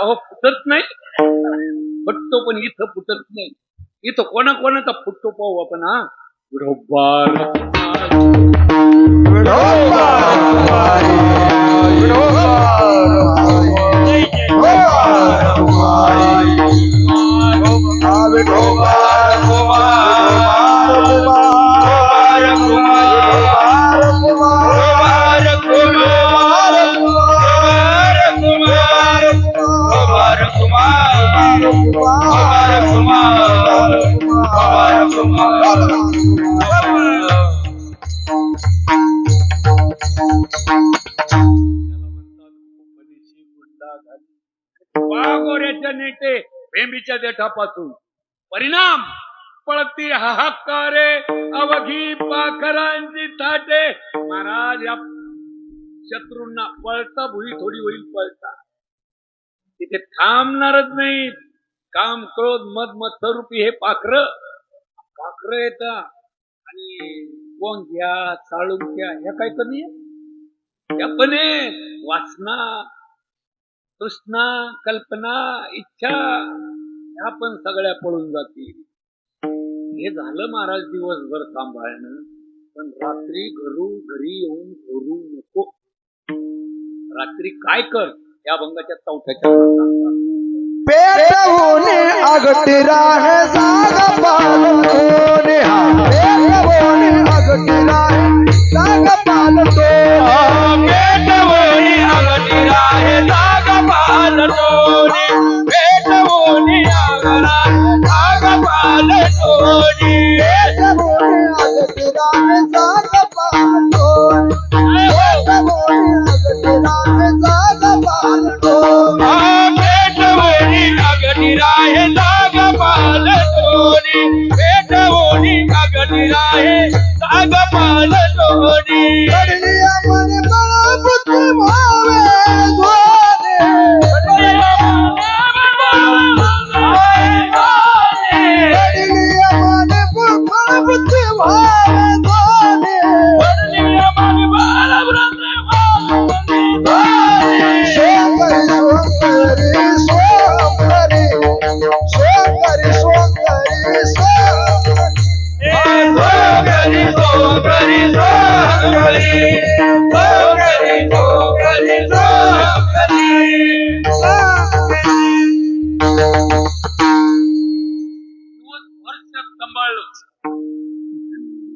अहो फुटत नाही. फुटतो पण इथं फुटत नाही. इथं कोणा कोणाचा फुटतो पाहू आपण हा? विठोबा वाघोऱ्याच्या भेंबीच्या देठापासून परिणाम पळती हाहाकारे अवघी पाखरांची थाटे महाराज या शत्रूंना पळता भुई थोडी होईल पळता. तिथे थांबणारच नाही. काम क्रोध मद मत्सरूपी हे पाखर. पाखर येत आणि कोण घ्या चाळून घ्या ह्या काय कमी आहे? या पण वासना तृष्णा कल्पना इच्छा. ह्या पण सगळ्या पळून जातील. हे झालं महाराज दिवसभर सांभाळणं पण रात्री घरू घरी येऊन घोरू नको. रात्री काय कर? या भंगाच्या चौथ्याच्या. पेटवून अगटिरा है पेटवून अगटिरा है पेटवून अगटिरा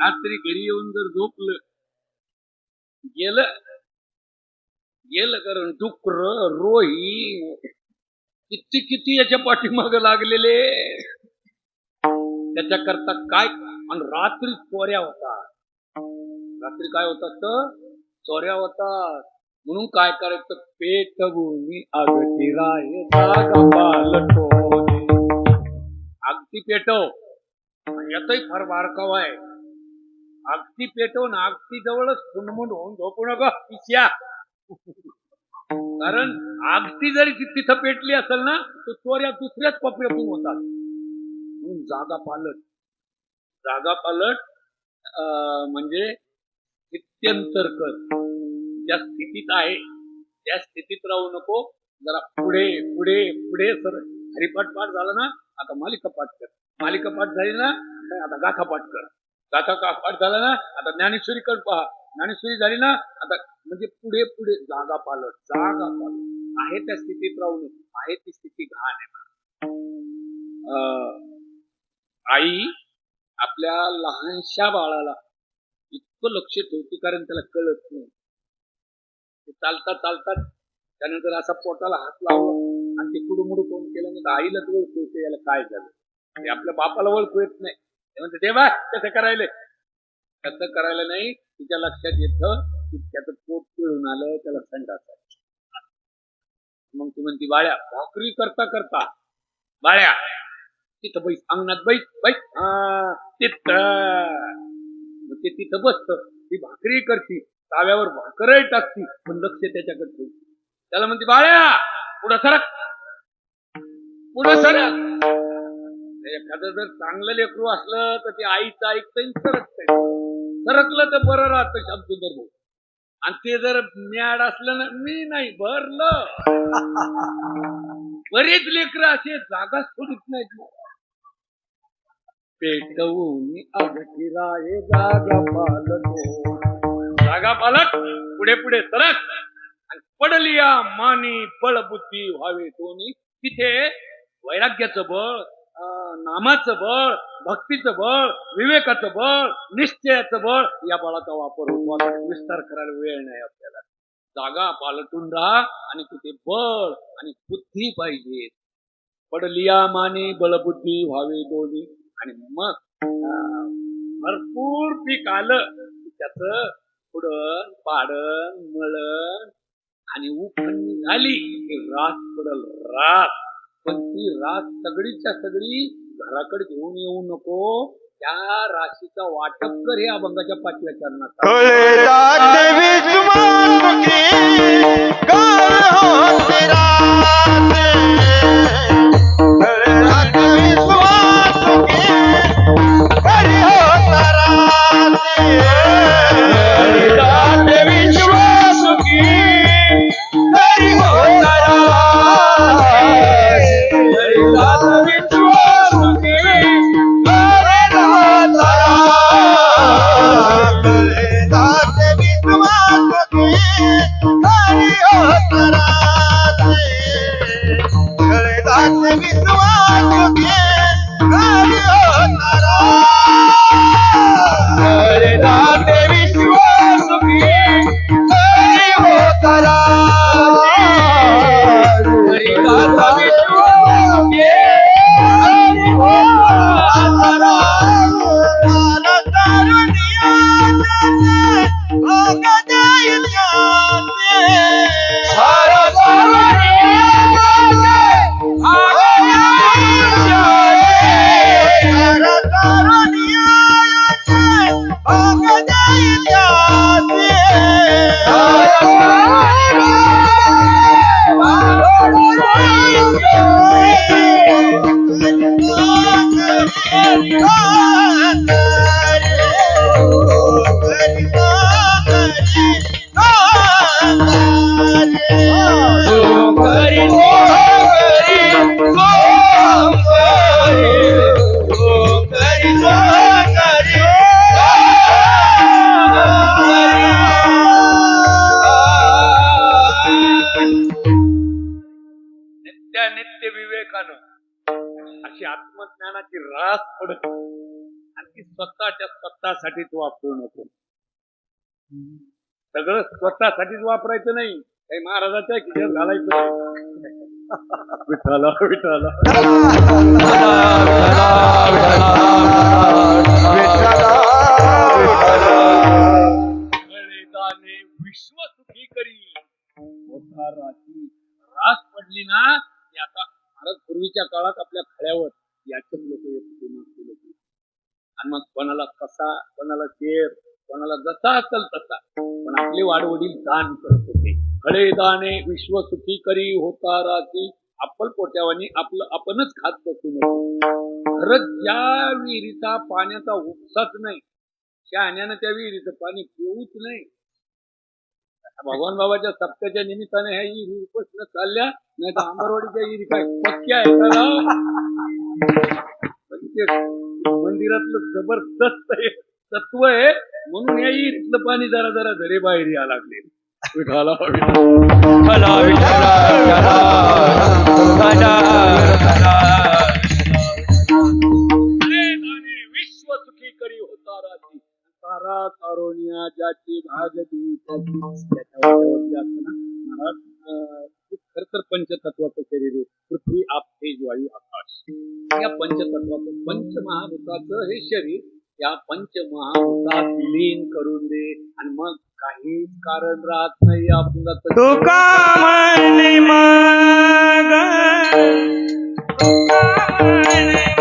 रात्री घरी येऊन जर झोपलं गेलं गेलं कारण डुकर रोही किती किती याच्या पाठीमाग लागलेले? त्याच्याकरता काय आणि रात्री चोऱ्या होतात. रात्री काय होतात तर? चोऱ्या होतात. म्हणून काय करायचं? पेट भूमी अगदी अगदी पेटव. यातही फार बारकाव आहे. अगदी पेटव ना अगदी जवळच फुंडमुंड होऊन झोपू नका पिश्या. कारण अगदी जरी तिथं पेटली असेल ना तर चोऱ्या दुसऱ्याच पपड्यातून होतात. म्हणून जागा पालट. जागा पालट अं, म्हणजे स्थित्यंतर कर. ज्या स्थितीत आहे त्या स्थितीत राहू नको. जरा पुढे पुढे पुढे सर. हरिपाठ पाठ झाला ना आता मालिका पाठ कर. मालिका पाठ झाली ना आता गाथा पाठ कर. गाथा पाठ झाला ना आता ज्ञानेश्वरी कर पहा. ज्ञानेश्वरी झाली ना आता म्हणजे पुढे पुढे जागा पालट जागा पालट. आहे त्या स्थितीत राहू नये आहे ती स्थिती घाण आहे. अं, आई आपल्या लहानशा बाळाला इतकं लक्ष ठेवते कारण त्याला कळत नाही. चालता चालतात त्यानंतर असा पोटाला हात लावला आणि ते कुडमुड कोण केलं नाही आईला तर ओळखू येते याला काय झालं. ते आपल्या बापाला ओळखू येत नाही. ते म्हणते देवा कसं करायला? कसं करायला नाही? तिच्या लक्षात येतं की त्याचं पोट पिळून आलं त्याला थंड असायचं. मग ती म्हणती बाळ्या भाकरी करता करता बाळ्या तिथं बैस अंगणात बैस बैस हा, तिथं. ते तिथं बसत. ती भाकरी करती ताव्यावर भाकरही टाकती पण लक्ष त्याच्याकडे त्याला म्हणते बाळ्या पुढं सरक पुढं सरक. एखादं जर चांगलं लेकरू असलं तर ते आईचं ऐकतं सरकत सरकलं तर बरं राहतं शब्द आणि ते जर म्याड असलं ना मी नाही भरलं. बरेच लेकर असे जागा सोडित नाहीत पेटवून अगती राये जागा पालतो जागा पालट पुढे पुढे सरक. आणि पडलिया मानी बळबुद्धी व्हावे दोन्ही. तिथे वैराग्याचं बळ. नामाचं बळ भक्तीचं बळ विवेकाचं बळ निश्चयाचं बळ या बळाचा वापर विस्तार करायला वेळ नाही आपल्याला. जागा पालटून राहा आणि तिथे बळ आणि बुद्धी पाहिजे. पडलिया माने बळबुद्धी व्हावी दोन्ही आणि मग अं, भरपूर पीक आलं त्याच पुडण पाडण मळण आणि उफणी झाली की रात पडल रात. पण ती रात सगळीच्या सगळी घराकडे घेऊन येऊ नको. त्या राशीचा वाटप कर हे अभंगाच्या पाचव्या चरणात. आत्मज्ञानाची रास पडत आणि ती स्वतःच्या स्वतःसाठी तू वापरू नको सगळं स्वतःसाठीच वापरायचं नाही काही महाराजाच्या खिशात घालायचं. विठाला विठाला विश्व सुखी करी रास पडली ना आता महाराज पूर्वीच्या काळात आपल्या खळ्यावर याचेच लोक येत होते मागचे लोक. आणि मग कोणाला कसा कोणाला शेर कोणाला जसा असेल तसा. पण आपले वाडवडील दान करत होते. खडे दाणे विश्व सुखी करी होता राती आपण पोट्यावानी आपलं आपणच खात बसू खरंच ज्या विहिरीचा पाण्याचा उपसाच नाही. शहाण्यानं त्या विहिरीचं पाणी पिऊच नाही. भगवान बाबाच्या सप्त्याच्या निमित्ताने ह्या विहिरी उपस्थित चालल्या नाही तर आंबरवाडीच्या विहिरी काय पक्क्या म्हणजे मंदिरातलं जबरदस्त तत्व आहे म्हणून या विहिरीतलं पाणी जरा जरा झरे बाहेर यायला लागले विठाला विठाला. विठाला माणसाचं हे शरीर या पंचमहाभूतात लीन करून दे. आणि मग काहीच कारण राहत नाही आपला तुका म्हणे तुका म्हणे मग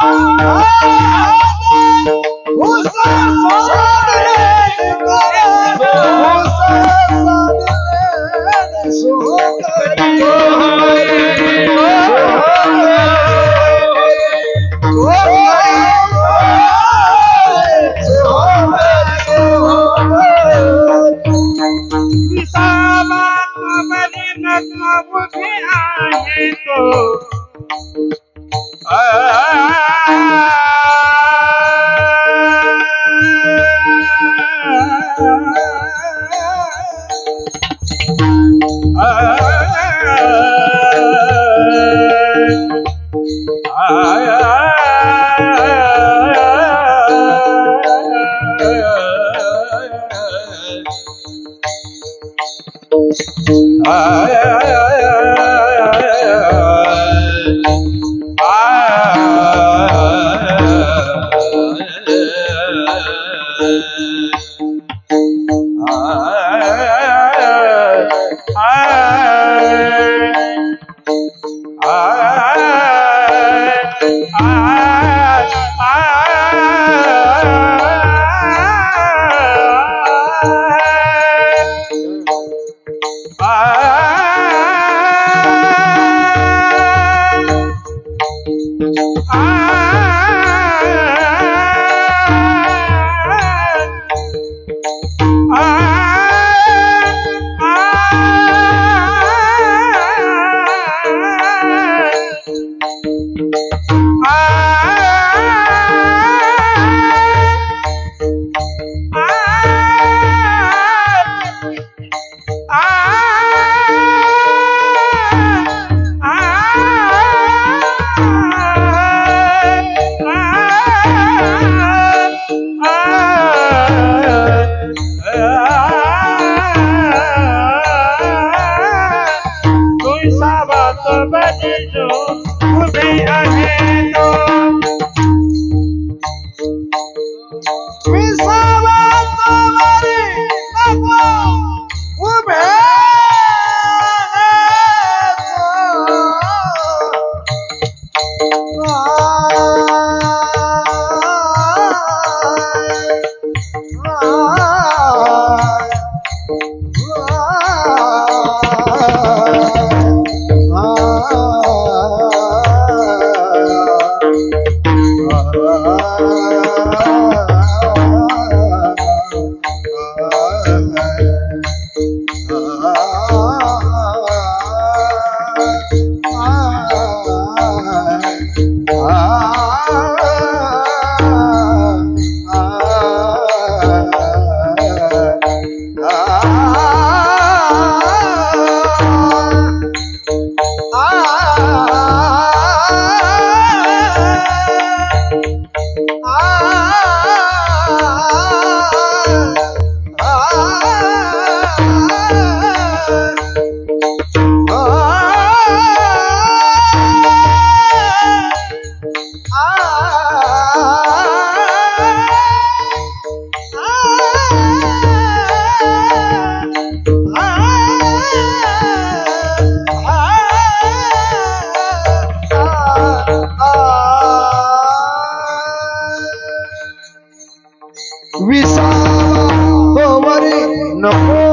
Who's that? Ah. no.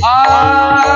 Ah!